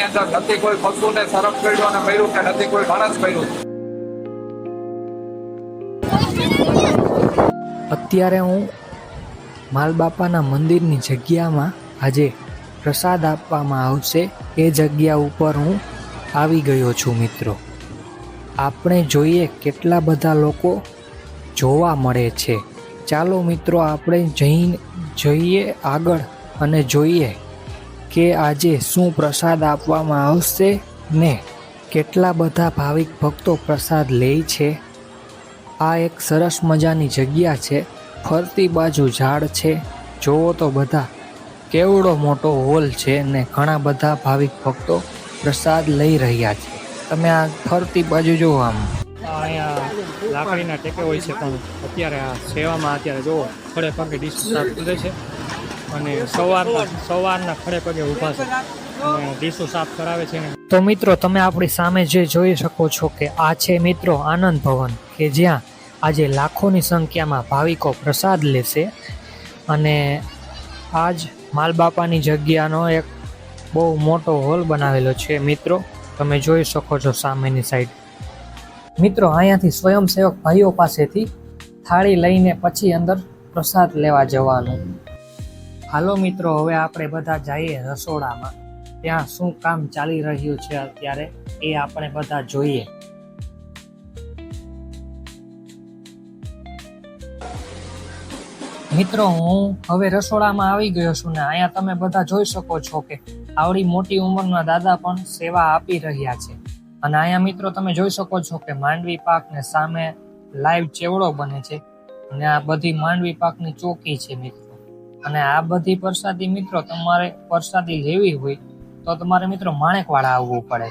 સીમાડાની અંદર નથી કોઈ પશુને સરફ કર્યો અને મર્યું કે નથી કોઈ માણસ મર્યું અત્યારે હું માલબાપાના મંદિરની જગ્યામાં આજે પ્રસાદ આપવામાં આવશે. એ જગ્યા ઉપર હું આવી ગયો છું મિત્રો. આપણે જોઈએ કેટલા બધા લોકો જોવા મળે છે. ચાલો મિત્રો, આપણે જઈને જઈએ આગળ અને જોઈએ કે આજે શું પ્રસાદ આપવામાં આવશે ને કેટલા બધા ભાવિક ભક્તો પ્રસાદ લે છે? આ એક સરસ મજાની જગ્યા છે. ફરતી બાજુ ઝાડ છે. જોવો તો બધા કેવડો મોટો હોલ છે ને ઘણા બધા ભાવિક ભક્તો પ્રસાદ લઈ રહ્યા છે. તમે આ ફરતી બાજુ જુઓ આમ. અહીંયા લાકડીના ટેકે હોય છે પણ અત્યારે આ સેવામાં અત્યારે જોવો ખડે પગે ડિસ્ચાર્જ કરે છે. અને સવારના સવારના ખડે પગે ઊભા સાફ કરાવે છે તો મિત્રો, તમે આપણી સામે જે જોઈ શકો છો કે આ છે મિત્રો આનંદ ભવન, કે જ્યાં આજે લાખોની સંખ્યામાં ભાવિકો પ્રસાદ લેશે. અને આજ માલબાપાની જગ્યાનો એક બહુ મોટો હોલ બનાવેલો છે મિત્રો, તમે જોઈ શકો છો સામેની સાઈડ મિત્રો, અહીંયાથી સ્વયંસેવક ભાઈઓ પાસેથી થાળી લઈને પછી અંદર પ્રસાદ લેવા જવાનું. હાલો મિત્રો, હવે આપણે બધા જઈએ રસોડામાં. ત્યાં શું કામ ચાલી રહ્યું છે અત્યારે એ આપણે બધા જોઈએ. મિત્રો, હું હવે રસોડામાં આવી ગયો છું ને અહીંયા તમે બધા જોઈ શકો છો કે આવડી મોટી ઉંમરના દાદા પણ સેવા આપી રહ્યા છે. અને અહીંયા મિત્રો તમે જોઈ શકો છો કે માંડવી પાક ને સામે લાઈવ ચેવડો બને છે. અને આ બધી માંડવી પાકની ચોકી છે મિત્રો. અને આ બધી પ્રસાદી મિત્રો તમારે પ્રસાદી લેવી હોય તો તમારે મિત્રો માણેકવાળા આવવું પડે.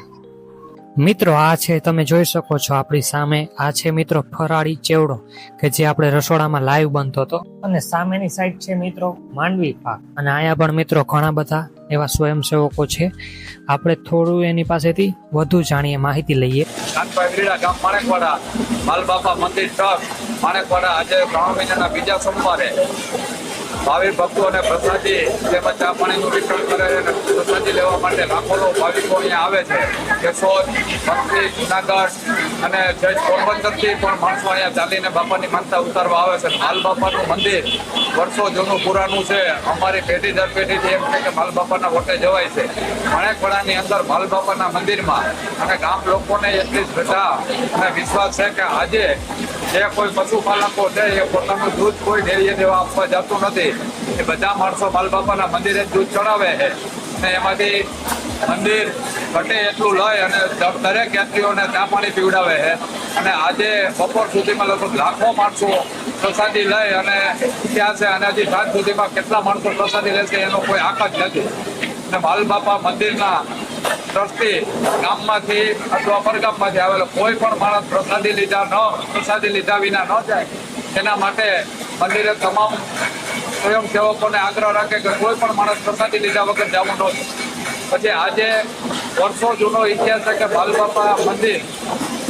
મિત્રો આ છે તમે જોઈ શકો છો આપણી સામે આ છે મિત્રો ફરાળી ચેવડો કે જે આપણે રસોડામાં લાઈવ બનતો હતો. અને સામેની સાઈડ છે મિત્રો માંડવી પાક. અને અહીંયા પણ મિત્રો ઘણા બધા એવા સ્વયંસેવકો છે. આપણે થોડું એની પાસેથી વધુ જાણીએ માહિતી લઈએ. ગામ માણેકવાડા માલબાપા મંદિર ટ્રસ્ટ માણેકવાડા આજે શ્રાવણ મહિનાના બીજા સોમવારે. ભાવિક ભક્તો અને પ્રસાદી તેમજ ચા પાણીનું વિતરણ કરે છે અને પ્રસાદી લેવા માટે લાખો ભાવિકો અહીંયા આવે છે. કેશોદ, ભક્તિ, જુનાગઢ અને જય પોરબંદરથી પણ માણસો અહીંયા ચાલીને બાપાની માનતા ઉતારવા આવે છે. માલ બાપાનું મંદિર વર્ષો જૂનું પુરાણું છે. અમારી પેઢી દર પેઢીથી એમ છે કે માલ બાપાના વટે જવાય છે. માણેકવાડાની અંદર માલ બાપાના મંદિરમાં અને ગામ લોકોને એટલી શ્રદ્ધા અને વિશ્વાસ છે કે આજે જે કોઈ પશુપાલકો છે એ પોતાનું દૂધ કોઈ ડેરીએ દેવા આપવા જતું નથી. એ બધા માણસો માલ બાપાના મંદિરે દૂધ ચડાવે છે. એમાંથી મંદિર ઘટે એટલું લઈ અને દરેક યાત્રીઓને ચા પાણી પીવડાવે છે. અને આજે બપોર સુધીમાં લગભગ લાખો માણસો પ્રસાદી લઈ અને ત્યાં છે અને હજી સાંજ સુધીમાં કેટલા માણસો પ્રસાદી લેશે એનો કોઈ આંક જ નથી. અને માલ બાપા મંદિરના ટ્રસ્ટી ગામમાંથી અથવા પરગામમાંથી આવેલો કોઈ પણ માણસ પ્રસાદી લીધા ન, પ્રસાદી લીધા વિના ન જાય, એના માટે મંદિરે તમામ સ્વયંસેવકોને આગ્રહ રાખે કે કોઈ પણ માણસ પ્રસાદી લીધા વગર જવું ન પછી આજે વર્ષો જૂનો ઇતિહાસ છે કે બાલબાપા મંદિર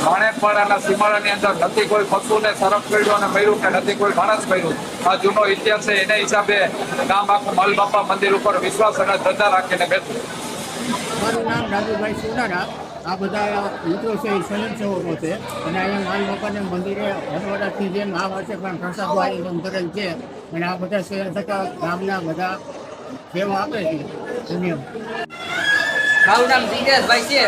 માણેકવાડાના સીમાડાની અંદર નથી કોઈ પશુને સરફ કર્યો અને કર્યું કે નથી કોઈ માણસ કર્યું. આ જૂનો ઇતિહાસ છે, એના હિસાબે ગામ આખું માલબાપા મંદિર ઉપર વિશ્વાસ અને શ્રદ્ધા રાખીને બેઠું. મારું નામ રાજુભાઈ સોનારા. આ બધા મિત્રો છે એ સ્વયંસેવકો છે. અને અહીંયા માલ બાપાને મંદિરે હરવડાથી જેમ આ વર્ષે પણ પ્રસાદનું આયોજન કરેલ છે. અને આ બધા સ્વયંસેવક ગામના બધા સેવા આપે છે. ધન્યવાદ. મારું નામ દિનેશભાઈ છે.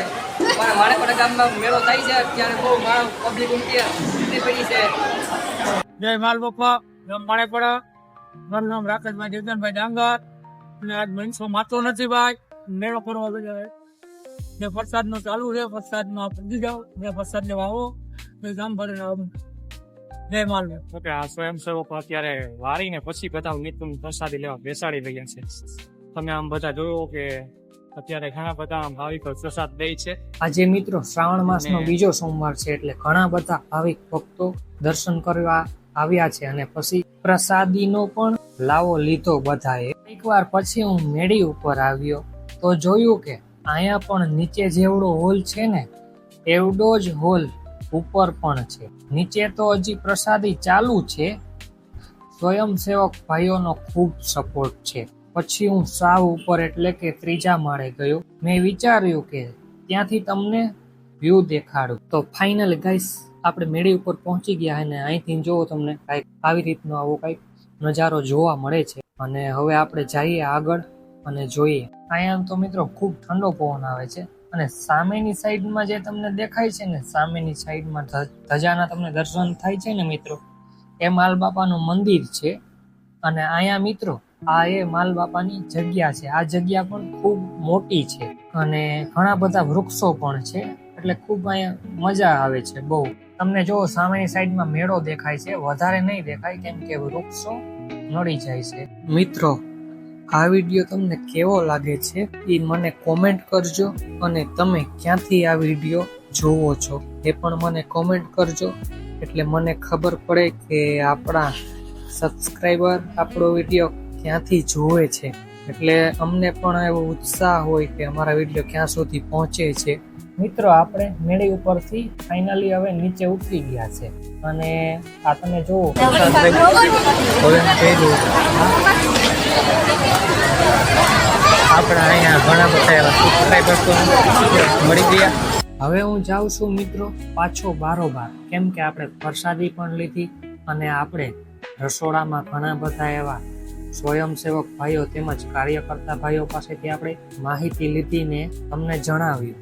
પણ માણેકવાડા ગામમાં મેળો થાય છે. ત્યારે બહુ માણસ પબ્લિક ઉમટી ઉમટી પડી છે. જય માલ બાપા. ગામ માણેપડા મારું નામ રાકેશભાઈ જીવનભાઈ ડાંગર. અને આજ મનસો માતો નથી ભાઈ. મેળો કરવા બધા ને વરસાદ નો ચાલુ છે વરસાદ આપણે જાઓ ને વરસાદ ને વાવો ને ગામ આવો જય માલ ઓકે કે આ સ્વયંસેવકો અત્યારે વારીને પછી બધા નિત્યનું પ્રસાદી લેવા બેસાડી રહ્યા છે. તમે આમ બધા જોયો કે અત્યારે ઘણા બધા ભાવિકો પ્રસાદ દે છે. આજે મિત્રો શ્રાવણ માસનો બીજો સોમવાર છે એટલે ઘણા બધા ભાવિક ભક્તો દર્શન કરવા આવ્યા છે અને પછી પ્રસાદીનો પણ લાવો લીધો બધાએ. એકવાર પછી હું મેળી ઉપર આવ્યો તો જોયું કે અહીંયા પણ નીચે જેવડો હોલ છે ને, એવડો જ હોલ ઉપર પણ છે. નીચે તો હજી પ્રસાદી ચાલુ છે. સ્વયંસેવક ભાઈઓનો ખૂબ સપોર્ટ છે. પછી હું સાવ ઉપર એટલે કે ત્રીજા માળે ગયો. મેં વિચાર્યું કે ત્યાંથી તમને વ્યૂ દેખાડું. તો ફાઇનલ ગાઈસ આપણે મેળી ઉપર પહોંચી ગયા અને અહીંથી જોવો તમને કાંઈક આવી રીતનો આવો કાંઈક નજારો જોવા મળે છે. અને હવે આપણે જઈએ આગળ. અને જોઈએ, અહીંયા તો મિત્રો ખૂબ ઠંડો પવન આવે છે અને સામેની સાઈડમાં જે તમને દેખાય છે ને, સામેની સાઈડમાં ધજાના તમને દર્શન થાય છે ને મિત્રો, એ માલ બાપાનું મંદિર છે અને અહીંયા મિત્રો, આ એ માલ બાપાની જગ્યા છે. આ જગ્યા પણ ખૂબ મોટી છે અને ઘણા બધા વૃક્ષો પણ છે એટલે ખૂબ અહીંયા મજા આવે છે બહુ. તમને જો સામેની સાઈડમાં મેળો દેખાય છે, વધારે નહીં દેખાય કેમ કે વૃક્ષો નડી જાય છે. મિત્રો આ વીડિયો તમને કેવો લાગે છે એ મને કોમેન્ટ કરજો અને તમે ક્યાંથી આ વીડિયો જોવો છો એ પણ મને કોમેન્ટ કરજો. એટલે મને ખબર પડે કે આપણા સબસ્ક્રાઈબર આપણો વીડિયો ક્યાંથી જોવે છે. એટલે અમને પણ એવો ઉત્સાહ હોય કે અમારા વીડિયો ક્યાં સુધી પહોંચે છે. મિત્રો આપણે મેળી ઉપરથી ફાઇનલી હવે નીચે ઉતરી ગયા છે. અને આ તમે જુઓ. આપણા અહીંયા ઘણા બધા એવા સબસ્ક્રાઈબર તો મળી ગયા. હવે હું જાઉં છું મિત્રો પાછો બારોબાર. કેમ કે આપણે પ્રસાદી પણ લીધી અને આપણે રસોડામાં ઘણા બધા એવા સ્વયંસેવક ભાઈઓ તેમજ કાર્યકર્તા ભાઈઓ પાસેથી આપણે માહિતી લીધીને તમને જણાવ્યું.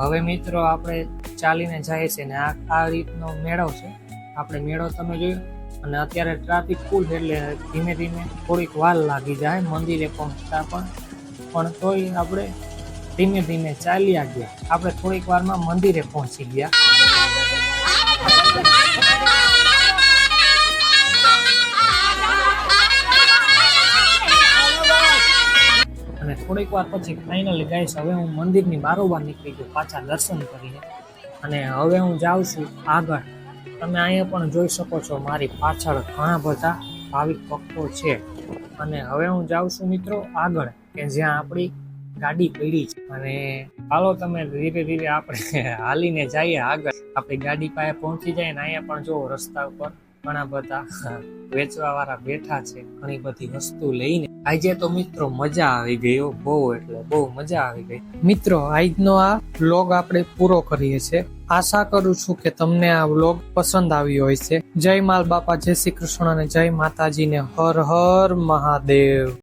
હવે મિત્રો આપણે ચાલીને જાય છે ને આ આ રીતનો મેળો છે. આપણે મેળો તમે જોયો? અને અત્યારે ટ્રાફિક ફૂલ એટલે ધીમે ધીમે થોડીક વાર લાગી જાય, મંદિરે પહોંચતા પણ. પણ તોય આપણે ધીમે ધીમે ચાલ્યા ગયા. આપણે થોડીક વારમાં મંદિરે પહોંચી ગયા. અને થોડીક વાર પછી ફાઇનલી ગાઈશ હવે હું મંદિરની બારોબાર નીકળી ગયો, પાછા દર્શન કરીને. અને હવે હું જાઉં છું આગળ. તમે અહીંયા પણ જોઈ શકો છો, મારી પાછળ ઘણા બધા ભાવિક ભક્તો છે. અને હવે હું જાઉં છું મિત્રો આગળ, કે જ્યાં આપણી ગાડી પડી છે. અને હાલો તમે ધીરે ધીરે આપણે હાલીને જઈએ આગળ. આપણી ગાડી પાસે પહોંચી જાય ને અહીંયા પણ જો રસ્તા ઉપર ઘણા બધા વેચવા વાળા બેઠા છે, ઘણી બધી વસ્તુ લઈને. આજે તો મિત્રો મજા આવી ગઈ બહુ એટલે બહુ મજા આવી ગઈ. મિત્રો, આજનો આ બ્લોગ આપણે પૂરો કરીએ છીએ. આશા કરું છું કે તમને આ વ્લોગ પસંદ આવ્યો છે. જય માલ બાપા, જય શ્રી કૃષ્ણ અને જય માતાજીને હર હર મહાદેવ.